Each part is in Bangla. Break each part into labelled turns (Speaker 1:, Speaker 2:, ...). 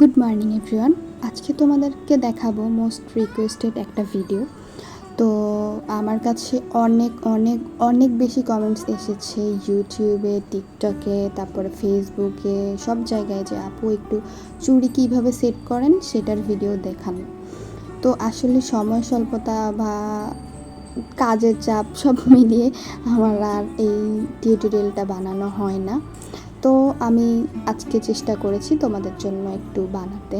Speaker 1: গুড মর্নিং এভরিওয়ান আজকে তোমাদেরকে দেখাবো মোস্ট রিকোয়েস্টেড একটা ভিডিও তো আমার কাছে অনেক অনেক অনেক বেশি কমেন্টস এসেছে ইউটিউবে টিকটকে তারপরে ফেসবুকে সব জায়গায় যে আপু একটু চুরি কীভাবে সেট করেন সেটার ভিডিও দেখান তো আসলে সময় স্বল্পতা বা কাজের চাপ সব মিলিয়ে আমার আর এই টিউটোরিয়ালটা বানানো হয় না। তো আমি আজকে চেষ্টা করেছি তোমাদের জন্য একটু বানাতে।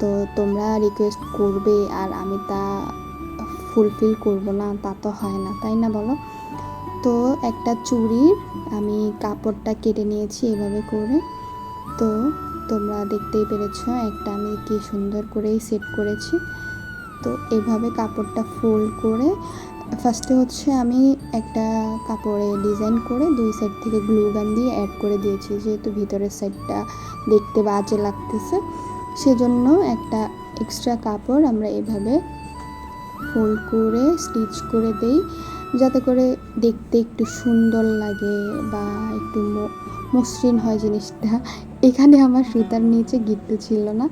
Speaker 1: তো তোমরা রিকোয়েস্ট করবে আর আমি তা ফুলফিল করব না, তা তো হয় না, তাই না বলো? তো একটা চুড়ির আমি কাপড়টা কেটে নিয়েছি এভাবে করে। তো তোমরা দেখতেই পেরেছ একটা আমি কি সুন্দর করেই সেট করেছি। তো এভাবে কাপড়টা ফোল্ড করে ফার্স্টে হচ্ছে আমি একটা কাপড়ে ডিজাইন করে দুই সাইড থেকে গ্লু গান দিয়ে অ্যাড করে দিয়েছি, যেহেতু ভিতরের সাইডটা দেখতে বাজে লাগতেছে। সেজন্য একটা এক্সট্রা কাপড় আমরা এভাবে ফোল্ড করে স্টিচ করে দেই, যাতে করে দেখতে একটু সুন্দর লাগে বা একটু মসৃণ হয় জিনিসটা। এখানে আমার সুতার নিচে গিট্টু ছিল না।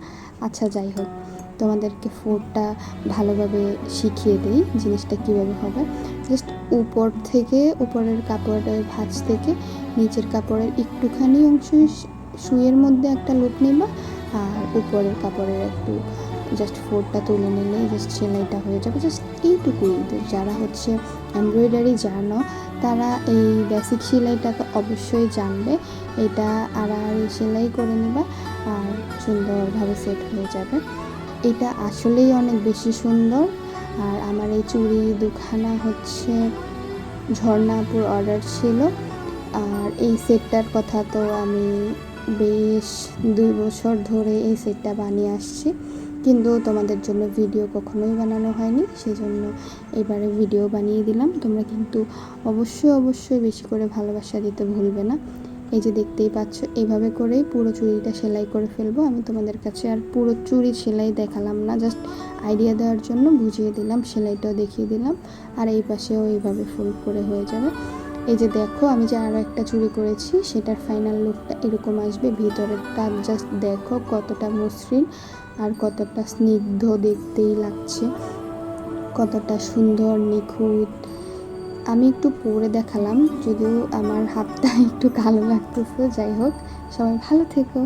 Speaker 1: আচ্ছা যাই হোক। তোমাদেরকে ফোরটা ভালোভাবে শিখিয়ে দিই, জিনিসটা কীভাবে হবে। জাস্ট উপর থেকে, উপরের কাপড়ের ভাঁজ থেকে নিচের কাপড়ের একটুখানি অংশ শুয়ের মধ্যে একটা লুপ নেবা আর উপরের কাপড়ের একটু জাস্ট ফোরটা তুলে নিলেই জাস্ট সেলাইটা হয়ে যাবে। জাস্ট এইটুকুই। যারা হচ্ছে এমব্রয়ডারি জানো, তারা এই বেসিক সেলাইটাকে অবশ্যই জানবে। এটা আর আর সেলাই করে নেবা আর সুন্দরভাবে সেট হয়ে যাবে। এটা আসলেই অনেক বেশি সুন্দর। আর আমার এই চুড়ি দুখানা হচ্ছে ঝর্ণাপুর অর্ডার ছিল। আর এই সেটটার কথা তো আমি বেশ দুই বছর ধরে এই সেটটা বানিয়ে আসছি। কিন্তু তোমাদের জন্য ভিডিও কখনোই বানানো হয়নি, সেজন্য এবারে ভিডিও বানিয়ে দিলাম। তোমরা কিন্তু অবশ্যই অবশ্যই বেশি করে ভালোবাসা দিতে ভুলবে না। এই যে দেখতেই পাচ্ছ এইভাবে করেই পুরো চুড়িটা সেলাই করে ফেলব। আমি তোমাদের কাছে আর পুরো চুড়ি সেলাই দেখালাম না জাস্ট আইডিয়া দেওয়ার জন্য বুঝিয়ে দিলাম, সেলাইটাও দেখিয়ে দিলাম, আর এই পাশেও এইভাবে ফুল করে হয়ে যাবে। এই যে দেখো, আমি যে আরও একটা চুড়ি করেছি, সেটার ফাইনাল লুকটা এরকম আসবে, ভিতরেরটা জাস্ট দেখো কতটা মসৃণ আর কতটা স্নিগ্ধ দেখতেই লাগছে। কতটা সুন্দর, নিখুঁত আমি একটু পরে দেখালাম, যদিও আমার হাতটা একটু কালো লাগতেছে, যাই হোক, সবাই ভালো থেকো।